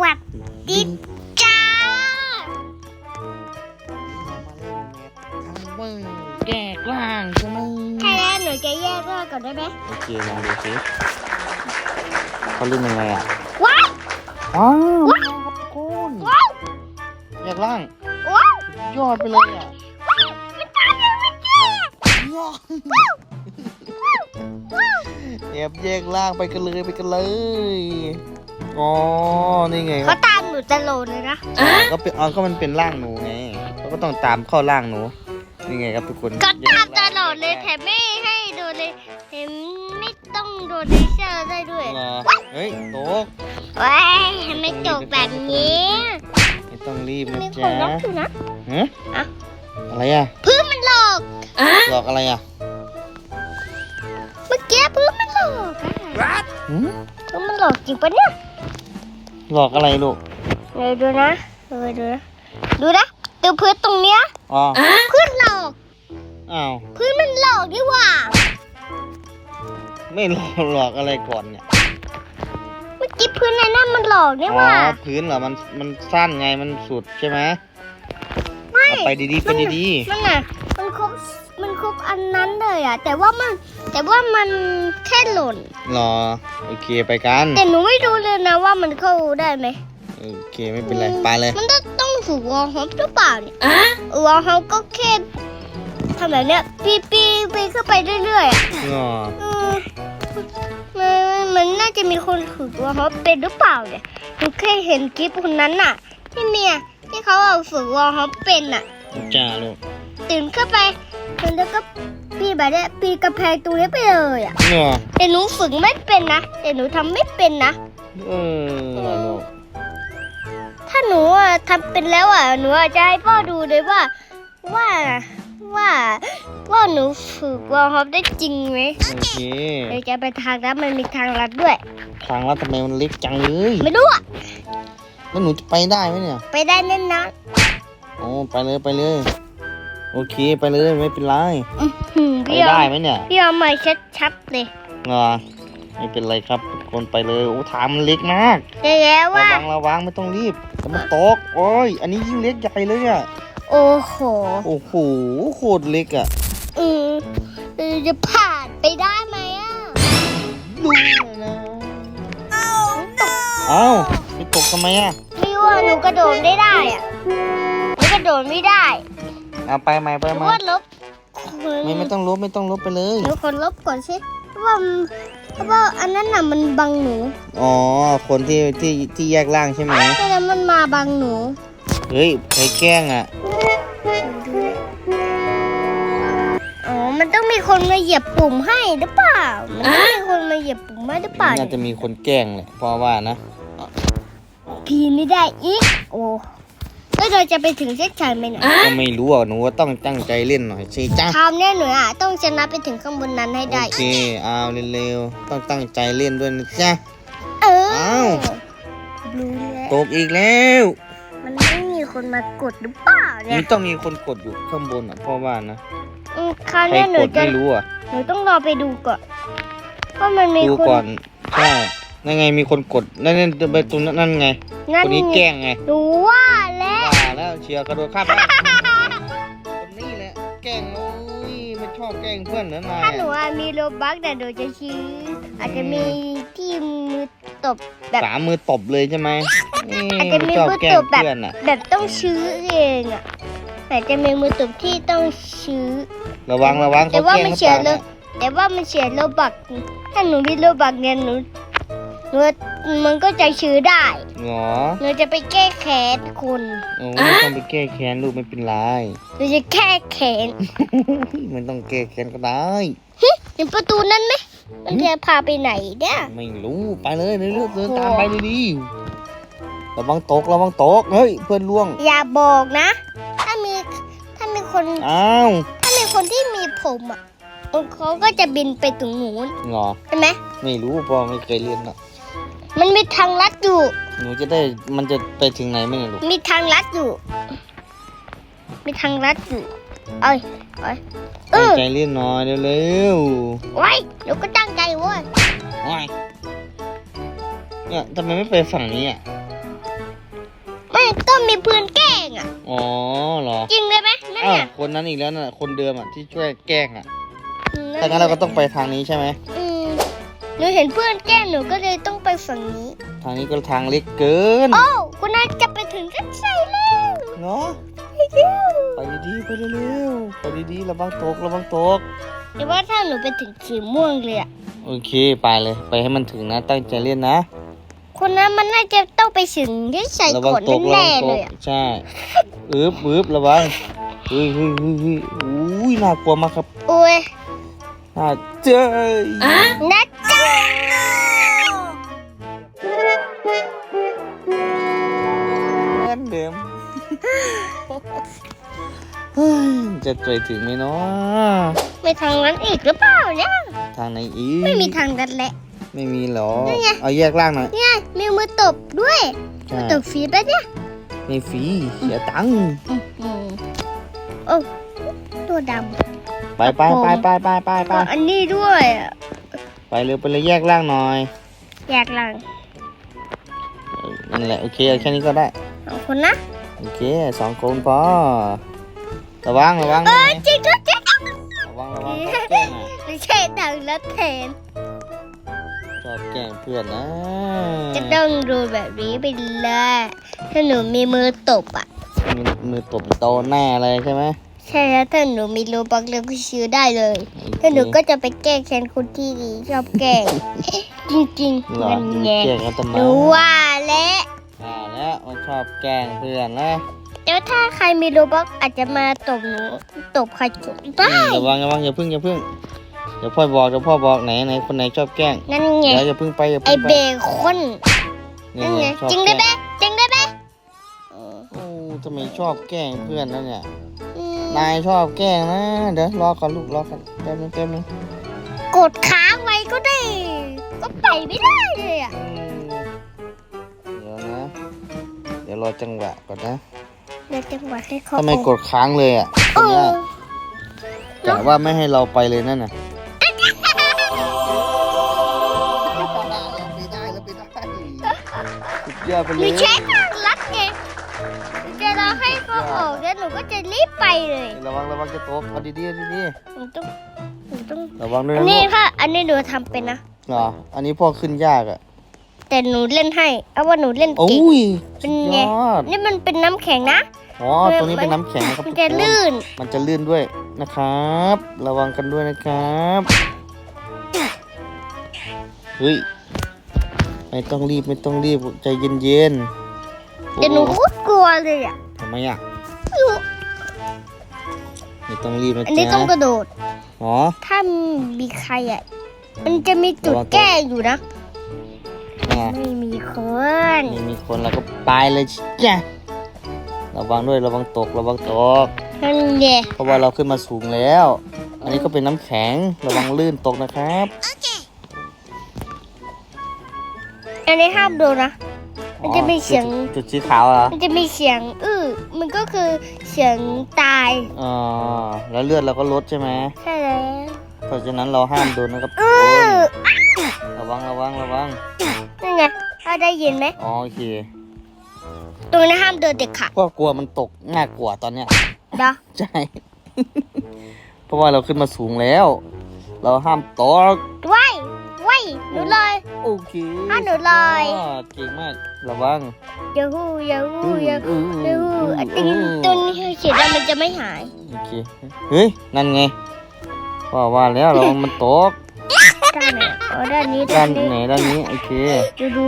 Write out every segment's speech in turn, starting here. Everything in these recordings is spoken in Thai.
วัสดีจ้าทั้งมึงแยกล่างใช่ไหมใช่แล้วหนูจะแยกร่างก่อนได้ไหมโอเคลองดูสิเขาเล่นยังไงอะว้ายว้าวครับทุกคนว้าวแยกล่างว้าวยอดไปเลยอะมันตายยังไม่แก่ยอดแอบแยกล่างไปกันเลยไปกันเลย อ๋อ นี่ไงคเขารับตามหนูตลอดเลยนะก็เป็นอ๋อก็มันเป็นร่างหนูไงเขาก็ต้องตามเข้าร่างหนู นี่ไงครับทุกคนก็แยตามกตร่งลอดเลยแถมไม่ให้โดนเลยแถมไม่ต้องโดนเลเซอร์ได้ด้วยเหรอเฮ้ยโต๊ะว้ายทำไมจบแบบนี้ไม่ต้องรีบนะมีคจ๊ะนล็อกอยู่นะ ฮะอะอะไรอะพื้นมันหลอก หลอกอะไรอะเมื่อกี้พื้นมันหลอกอะหืมพื้นมันหลอกจริงปะเนี่ย หลอกอะไรลูกเดี๋ยวดูนะเออดูนะดูนะดูพื้นตรงเนี้ยอ๋อพื้นหลอกอ้าวพื้นมันหลอกดีหว่า ไม่หลอกหลอกอะไรก่อนเนี่ยเมื่อกี้พื้นในนั้นมันหลอกนี่อ๋หว่าอพื้นเหรอมันมันสั้นไงมันสุดใช่ไหมไม่ เอาไปดีๆไปดีมันอะมัน ครบมันครบอันนั้นเลยอะ แต่ว่ามันแต่ว่ามันแค่หล่นๆรอโอเคไปกันแต่หนูไม่รู้เลยนะว่ามันเข้าได้ไหมโอเคไม่เป็นไรไปเลยมันต้องต้องฝึกวอลฮอปหรือเปล่าเนี่ยวอลฮอปก็แค่ทำแบบเนี้ยปีปีปีขึ้นไปเรื่อยๆอะอ๋อเออมันมันน่าจะมีคนฝึกวอลฮอปเป็นหรือเปล่าเนี่ยหนูเคยเห็นคลิปคนนั้นน่ะ ที่เมียที่เขาเอาฝึกวอลฮอปเป็นน่ะจ้าลูก ตื่นขึ้นไปแล้วก็ปีนแบบเนี้ยปีนกระแพงตรงนี้ไปเลยอะเนาะแต่หนูฝึกไม่เป็นนะแต่หนูทำไม่เป็นนะ เออลูกถ้าหนูอะทำเป็นแล้วอะหนูอาจจะให้พ่อดูเลยว่า ว่าว่าว่าหนูฝึกวอลฮอปได้จริงไหมโอเค เดี๋ยวจะไปทางนั้นมันมีทางลัดด้วย ทางลัดทำไมมันเล็กจังเลยไม่รู้อะแล้วหนูจะไปได้ไหมเนี่ย ไปได้แน่นอน โอ้ไปเลยไปเลย โอเคไปเลยไม่เป็นไรอื้อหือไปพี่เอาได้ไหมเนี่ยพี่เอามาชัดๆเลยงอไม่เป็นไรครับทุกคนไปเลยโอ้ทางมันเล็กมากแต่แล้วระว่า วังระวังไม่ต้องรีบแต่มันตกโอ้ยอันนี้ยิ่งเล็กใหญ่เลยอะโอ้โห โอ้โหโคตรเล็กอะอืมเออจะผ่านไปได้ไหมอะดูนะเอ้าไปตกทำไมอะ พี่ว่าหนูกระโดดได้ได้อะหนูกระโดดไม่ได้ เอาไปใหม่ไปหนูใหม่ว่าลบไม่ไม่ต้องลบไม่ต้องลบไปเลย หนูคนลบก่อนสิเพราะว่าเพราะว่าอันนั้นน่ะมันบังหนูอ๋อ คนที่ที่ที่แยกล่างใช่ไหมแค่นั้นมันมาบังหนู เฮ้ยใครแกล้งอะ อ๋อ มันต้องมีคนมาเหยียบปุ่มให้หรือเปล่า มันต้องมีคนมาเหยียบปุ่มให้หรือเปล่าน่าจะมีคนแกล้งแหละเพราะว่านะ พีไม่ได้อีก โอ้ แล้วเราจะไปถึงเส้นชัยไหมเนี่ยก็ไม่รู้อะหนูว่าต้องตั้งใจเล่นหน่อยสิจ้าคราวเนี้ยหนูอะต้องชนะไปถึงข้างบนนั้นให้โอได้ เคเอาเร็วๆต้องตั้งใจเล่นด้วยนะจ๊ะ เอออ้าว รู้แล้วตกอีกแล้วมันไม่มีคนมากดหรือเปล่าเนี่นี่ยต้องมีคนกดอยู่ข้างบนอะเพราะว่านะอืมคราวใครเนี้ยหนูกดจะไม่รู้อะหนูต้องรอไปดูก่อนว่ามันมีดูคนก่อนใช่นั่นไงมีคนกดนั่นนั่นไปตรงนั้นนั่นไง งั้นคนนี้แกล้งไง หนูว่า แล้วว่าแล้วเชียร์กระโดดข้ามไปคนนี้แหละแกล้งโอ้ยไม่ชอบแกล้งเพื่อนเหรอนายถ้าหนูอะอะมีโลบักแต่หนูจะชี้อาจจะมีที่มือตบแบบ สามมือตบเลยใช่ไหมเอ้ยอาจจะมีชอบมือแกล้ตงบแบบ เพื่อนอะ แบบต้องชื้อเองอะแต่จะมีมือตบที่ต้องชื้อ ระวังระวังแต่เขาว่าแกล้งมันหรือเฉีเปยล่าเลเนี่ยยแต่ว่ามันเฉียโลบักถ้าหนูมีโลบักเนี่ยหนูหนู มันก็จะชื้อได้หงอหนูจะไปแก้แค้นคุณโอ้ไม่ต้องไปแก้แค้นลูกไม่เป็นไรหนูจะแก้แค้นมันต้องแก้แค้นก็ได้เห็นประตูนั้นไหมมันจะพาไปไหนเนี่ยไม่รู้ไปเลยเรื่อยๆเดินตามไปเลยดิระวังตกระวังตกเฮ้ยเพื่อนล่วง อย่าบอกนะ ถ้ามีถ้ามีคนอ้าวถ้ามีคนที่มีผมอะเขาก็จะบินไปตรงนู้นหงอใช่ไหมไม่รู้เพราะไม่เคยเรียนอะ มันมีทางลัดอยู่ หนูจะได้มันจะไปถึงไหนไหมเนี่ยลูกมีทางลัดอยู่ มีทางลัดอยู่เอ้ยเอ้ยเอตั้งอใจเรียนหน่อยเร็วไว้เดี๋ยวก็ตั้งใจเว้ยๆโอ้ยเนี่ยทำไมไม่ไปฝั่งนี้อะ ไม่ก็มีเพื่อนแกล้งอะ อ๋อเหรอ จริงเลยไหมนั่นอ้าวเนี่ยคนนั้นอีกแล้วน่ะ คนเดิมอะที่ช่วยแกล้งอะนั่ถ้างั้นเราก็ต้องไปทางนี้ใช่ไหม อืม หนูเห็นเพื่อนแกล้งหนูก็เลยต้องไปฝั่งนี้ ทางนี้ก็ทางเล็กเกินโอ้คุณนายจะไปถึงเส้นชัยแล้วเนาะไปเร็วไปดีๆไปเร็วๆไปดีๆระวังตกระวังตกเดี๋ยวว่าถ้าหนูไปถึงสีม่วงเลยอะโอเคไปเลยไปให้มันถึงนะตั้งใจเล่นนะคนนั้นมันน่าจะต้องไปถึงเส้นชัยระวัก่อนตกระแน่วังๆตเลกยอะใช่อึบอึบระวังเฮ้ยเฮ้ยเฮ้ยเฮ้ยอุ้ยน่ากลัวมากครับโอ้ยน่าเจอนะจ๊ะ เหมือนเดิมเฮ้ยจะไปถึงไหมเนาะไม่ทางนั้นอีกหรือเปล่าเนี่ยทางไหนอีกไม่มีทางนั้นแหละ ไม่มีหรอ นี่ไง เอาแยกล่างหน่อยเนี่ยมีมือตบด้วยใช่ตบฟรีปะเนี่ยไม่ฟรีเสียตังค์อืมโอ้ตัวดไปไปไปไปไปไปำไป อันนี้ด้วยอะ ไปเร็วไปเลยแยกล่างหน่อยอยากหลังเออนั่นแหละโอเคเอาแค่นี้ก็ได้สองคนนะโอเคสองคนพอระวังระวังเอนะอจริงด้วยจริงระวังระวังชอบแกล้งอะไม่ใช่ดังแล้วแทนชอบแกล้งเพื่อนนะจะต้องดูแบบนี้ไปเลยถ้าหนูมีมือตบอะมือมือตบโตแน่เลยใช่ไหม ใช่แล้วถ้าหนูมีโลบักเลือกซื้อได้เลยโอเคถ้าหนูก็จะไปแกล้งแทนคนที่ดีชอบแกล้งจริงเหรๆอมันจะแงแกล้งกันทำไมหนูว่าแล้วอ่าแล้วมันชอบแกล้งเพื่อนนะแล้วถ้าใครมีโลบักอาจจะมาตบหนูตบใครตบได้อืมระวังระวังอย่าพึ่งอย่าพึ่งเดี๋ยวพ่อบอกเดี๋ยวพ่อบอกไหนไหนคนไหนชอบแกล้งนั่นไงเดี๋ยวอย่าพึ่งไปอย่าไอพึ่งไปเบคอนนี่นั่นไงชอบจริงได้แกไหมล้งจริงได้ไหมเออ โอ้ทำไมชอบแกล้งเพื่อนนะเนี่ยอืม นายชอบแกล้งนะ เดี๋ยวรอก่อนลูกรอก่อนแป๊บนึงแป๊บนึงกดค้างไว้ก็ได้ ก็ไปไม่ได้เลยอะอืมเดี๋ยวนะ เดี๋ยวรอจังหวะก่อนนะเดี๋ยวจังหวะให้เขาทำไมกดค้างเลยอะเอเนี่ยอกะว่าไม่ให้เราไปเลยนั่นน่ะสุดยอดไปหเลนูยใช้ทางลัดไงเดี๋ย วเราให้เขาออกแล้วหนูก็จะรีบไปเลย ระวังระวังจะตกเอาดีๆเอาดีหนูต้องหนูต้องๆระวังด้วยอันนะนี้ลูกค่ะอันนี้หนูทำเป็นนะ เหรออันนี้พ่อขึ้นยากอะแต่หนูเล่นให้เอาว่าหนูเล่นโอ้เก่งยเป็สุนดไงยอดนี่มันเป็นน้ำแข็งนะอ๋อตัวนี้เป็นน้ำแข็งนะครับมันทุกจะคนลื่น มันจะลื่นด้วยนะครับ ระวังกันด้วยนะครับเฮ้ยไม่ต้องรีบไม่ต้องรีบใจเย็นๆแต่หนูโอ้ก็กลั วเลยอะทำไมอะไม่รู้ไม่ต้องรีบนะอันนี้จ๊ะต้องกระโดดอ๋อถ้ามีใครอะมันจะมีจุดระวังตัวแก้อยู่นะอะไม่มีคนนี่มีคนแล้วก็ไปเลยจ้ะระวังด้วยระวังตกระวังตกนั่นไงเพราะว่าเราขึ้นมาสูงแล้ว อันนี้ก็เป็นน้ำแข็งระวังลื่นตกนะครับอันนี้ห้ามโดนนะ มันจะมีเสียง จุดจุดสีขาวเหรอมันจะมีเสียงอื้อมันก็คือเสียงตายอ๋อแล้วเลือดเราก็ลดใช่ไหมใช่แล้วเพราะฉะนั้นเราห้ามโดนนะครับทุอื้กคนอระวังระวังระวังนั่นไงถ้าได้ยินไหมอ๋อโอเคตรงนี้ห้ามเดินเด็ดขาดก็กลัวมันตกน่ากลัวตอนเนี้ยเนาะใช่ เพราะว่าเราขึ้นมาสูงแล้ว เราห้ามตกไว้ไว้หนู เลย โอเคอะหนูลอยอ๋อเก่งมาก ระวัง ยาฮูยาฮูยาฮูยาฮูอะตึงอืมตรงนี้เขียนแล้วมันจะไม่หาย โอเค เฮ้ย นั่นไงว่าว่าแล้วเรามันตก ด้านไหนอ๋อด้านนี้ด้าด้านนไหนนี้ด้านนี้ โอเคดูดู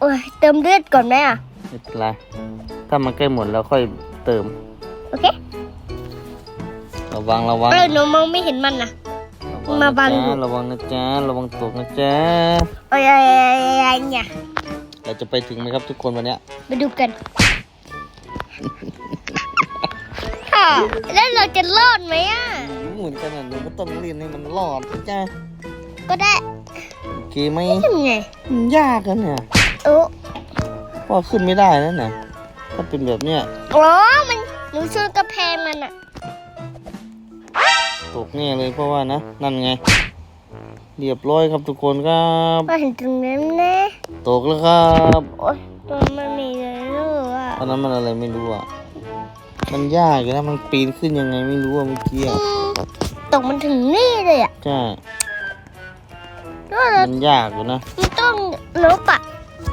โอ้ยเติมเลือดก่อนไหมอะ ไม่เป็นไรถ้ามันใกล้หมดแล้วค่อยเติม โอเคระวังระวัง เออหนูมองไม่เห็นมันนะ ระวังมาบังนะอยู่จ๊ะระวังนะจ๊ะระวังตกนะจ๊ะโอ้ยอะไรเนี่ยเราจะไปถึงไหมครับทุกคนวันเนี้ยไปดูกันค่ะแล้วเราจะรอดไหมอะเหมือนกันอะหนูก็ต้องเรียนให้มันรอดนะจ้ะก็ได้โอเคไหมทำไงมันยากกันเนี่ยโอ้พ่อขึ้นไม่ได้นั่นน่ะถ้าเป็นแบบเนี้ย โอ้มันหนูชนกระแพงมันอะ ตกแน่เลยเพราะว่านะ นั่นไง เรียบร้อยครับทุกคนครับก็เห็นตรงนั้นนะตกแล้วครับโอ้ยตัวมันมีเลยลูกอะตอนนั้นมันอะไรไม่รู้อะมันยากอยู่นะมันปีนขึ้นยังไงไม่รู้อะเมื่อกี้อือะมตกมันถึงนี่เลยอะใช่แล้วเรามันยากอยู่นะมันต้องลบอะ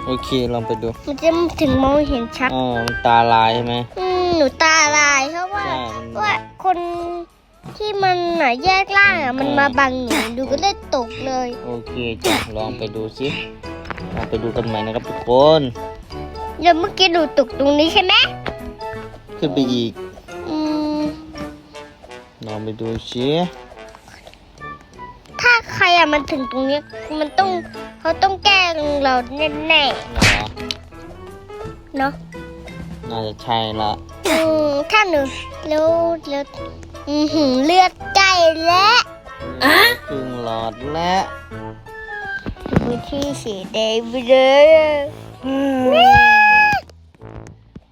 โอเคลองไปดูมันจะถึงมองเห็นชัดอ๋อมันตาลายใช่ไหมอืมหนูตาลายเพราะว่าใช่มัน ว่าคน ที่มันน่ะแยกล่างอะมันมาบังหนูดูก็เลยตกเลย โอเคจ้ะลองไปดูสิลองไปดูกันใหม่นะครับทุกคนแล้วเมื่อกี้หนูตกตรงนี้ใช่ไหมขึ้นไปอีกอืมลองไปดูสิถ้าใครอะมันถึงตรงนี้มันต้องเขาต้องแกล้งเราแน่เหรอๆเนาะน่าจะใช่ละอืมถ้าหนูแล้วแล้ว อือหือเลือดใกล้แล้วครึ่งหลอดแล้วดูที่สีแดงไปเลยแม่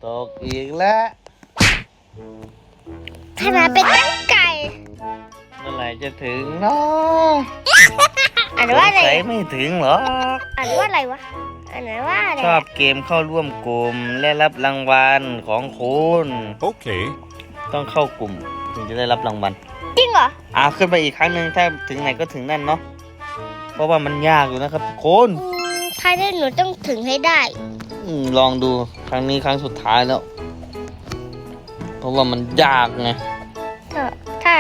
ตกอีกแล้วขนาดเป็นตั้งไก่เมื่อไหร่จะถึงเนาะอ่านว่าอะไรสงสัยไม่ถึงหรอกอ่านว่าอะไรวะอ่านว่าอะไรชอบเกมเข้าร่วมกลุ่มและรับรางวัลของคุณ Okay. ต้องเข้ากลุ่มถึงจะได้รับรางวัลจริงเหรออ่าขึ้นไปอีกครั้งหนึ่งถ้าถึงไหนก็ถึงนั่นเนาะเพราะว่ามันยากอยู่นะครับทุกคนอืมใครได้หนูต้องถึงให้ได้ อืมลองดูครั้งนี้ครั้งสุดท้ายแล้ว เพราะว่ามันยากไงถ้าถ้า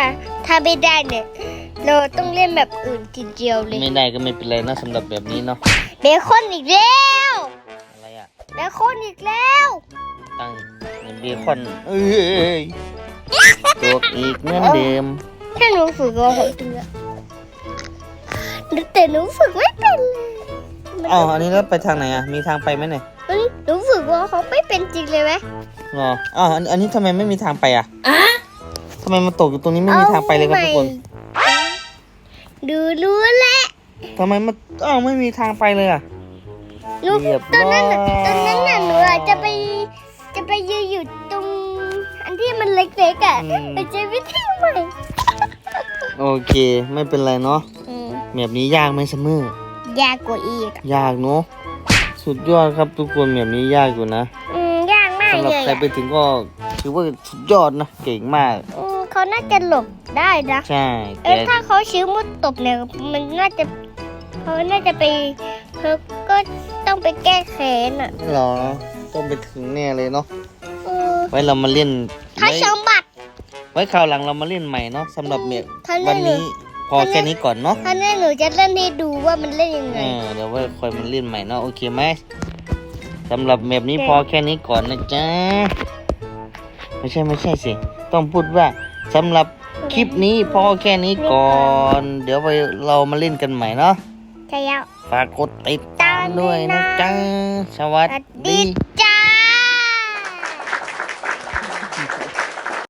ถ้าไม่ได้เนี่ย เราต้องเล่นแบบอื่นทีเดียวเลยไม่ได้ก็ไม่เป็นไรนะสำหรับแบบนี้เนาะเบคอนอีกแล้วอะไรอะเบคอนอีกแล้ว ตั้ง เป็นเบคอนเอ้ยตกอีกเหมือนเดิมถ้าหนูฝึกก็หกตัวแต่หนูฝึกไม่เป็นเลยมันอ๋ออันนี้แล้วไปทางไหนอะมีทางไปไหมเนี่ยมันหนูฝึกว่าเขาไม่เป็นจริงเลยไหมอ๋ออ๋ออันอันนี้ทำไมไม่มีทางไปอะทำไมมันตกอยู่ตรงนี้ไม่มีทางไปเลยครับทุกคนเอาใหม่ดูรู้แหละทำไมมันอ้าวไม่มีทางไปเลยอะหนูเรียบตอนนั้นน่ะร้อยตอนนั้นน่ะหนูอาจจะไปจะ ไปยืนอยู่ตรงอันที่มันเล็กๆอะอืม ไปเจอวิธีใหม่โอเค ไม่เป็นไรเนาะอืมแบบนี้ยากไหมเสมอยากกว่าอีก ยากเนาะสุดยอดครับทุกคนแบบนี้ยากอยู่นะอืมยากมากสำหรับเลยใครอะไปถึงก็ถือว่าสุดยอดนะเก่งมาก อืมเขาน่าจะหลบได้นะ ใช่เอ้แต่ยถ้าเขาชื้อมุดตบเนี่ยมันน่าจะเขาน่าจะไปเขาก็ต้องไปแก้แค้นอะหรอ ต้องไปถึงแน่เลยเนาะเออไว้เรามาเล่นถ้าไว้ชมบัตร ไว้คราวหลังเรามาเล่นใหม่เนาะสำหรับเมยถ้าเล่วันนนี้พอแค่นี้ก่อนเนาะถ้าแน่หนูจะเล่นให้ดูว่ามันเล่นยังไง เออเดี๋ยวไว้คอยมาเล่นใหม่เนาะโอเคไหมสำหรับเมยนี้โอเค พอแค่นี้ก่อนนะจ๊ะไม่ใช่ไม่ใช่สิต้องพูดว่าสำหรับคลิปนี้พอแค่นี้ก่อน เดี๋ยวไปเรามาเล่นกันใหม่เนาะ ใช่แล้ว ฝากกดติดตาม ด้วยนะจ๊ะสวัสสวัสดีจ้า